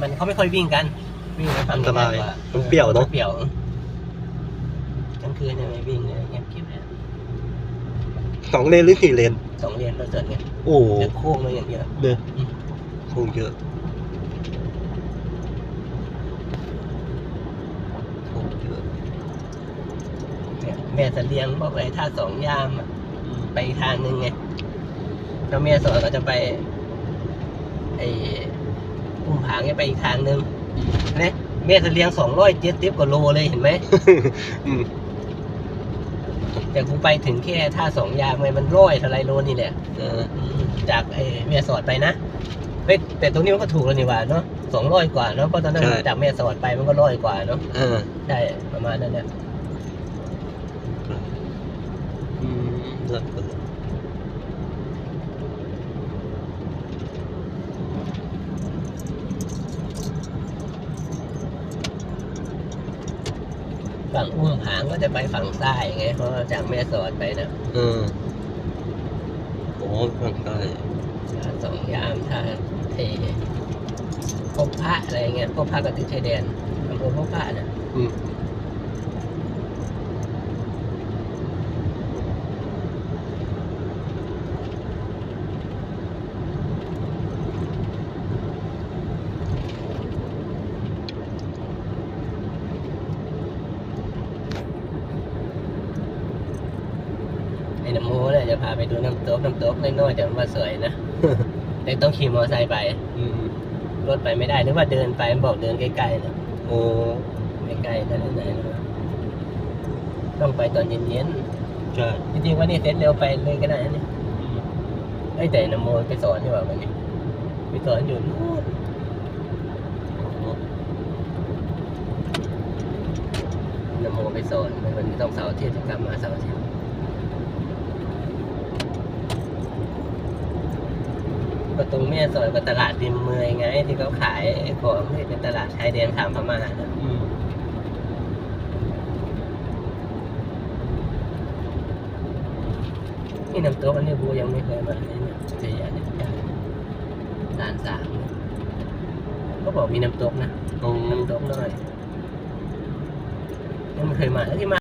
มันเขาไม่ค่อยวิ่งกัน วิ่งไปฝั่งอันตรายง่กว่มันเปรี่ยวเนอะ เปรี่ยวกลางคืนเนี่ยไม่วิ่งเลยเงียบกริบเลยสองเลนหรือสี่เลน สองเลนรถสวนไงโอ้โหแต่โค้งมาอย่างเดียว เนอะอืม คงเยอะคงเยอะเนี่ยแม่จะเลี้ยงบอกเลยถ้าสองยามอะไปอีกทางหนึ่งไงแล้วแม่สอนก็จะไปไอ้ พุ่มผางเนี่ยไปอีกทางหนึ่งนะแม่จะเลี้ยงสองร้อยเจ็ดสิบกว่าโลเลยเห็นไหมอืมแต่กูไปถึงแค่ท่าสองยามไงมันร้อยเท่าไรโลนี่แหละเอออืมจากไอ้แม่สอดไปนะเฮ้ยแต่ตรงนี้มันก็ถูกแล้วนี่หว่าเนาะสองร้อยกว่าเนาะเพราะตอนนั้นจากแม่สอดไปมันก็ร้อยกว่าเนาะเออได้ประมาณนั้นเนี่ยอืมเลิศเปิ ฝั่งอุ้มผางก็จะไปฝั่งซ้ายไงเพราะว่าจากแม่สอดไปนะเออโอ้ฝั่งใต้ท่าสองยามท่าเทพบพระอะไรเงี้ยพบพระกับติดชายแดนอำเภอพบพระน่ะอืม อ้น้ำโมเนี่ยจะพาไปดูน้ำตกน้ำตกน้อยๆแต่มันว่าสวยนะ แต่ต้องขี่มอเตอร์ไซค์ไปอืมรถไปไม่ได้หรือว่าเดินไปมันบอกเดินใกล้ๆนะโอ้ไม่ใกล้นั่นไหนนะต้องไปตอนเย็นใช่ๆจริงๆวันนี้เสร็จเร็วไปเลยก็ได้นะนี่อืมไอ้ยแต่น้ำโมไปสอนดีกว่าวันนี้ไปสอนอยู่นู่นโอ้น้ำโมไปสอนมันต้องเสาร์อาทิตย์จะกลับมาเสาร์อาทิตย์ ก็ตรงแม่สอนก็ตลาดริมเมยไง ที่เขาขายของที่เป็นตลาดชายแดนข้ามพม่านะอืมนี่น้ำตกอันนี้บูยังไม่เคยมาเลยเนี่ยเจียเนี่ยด่านสามเขาบอกมีน้ำตกนะโอ้น้ำตกน้อยยังไม่เคยมาแล้วที่มา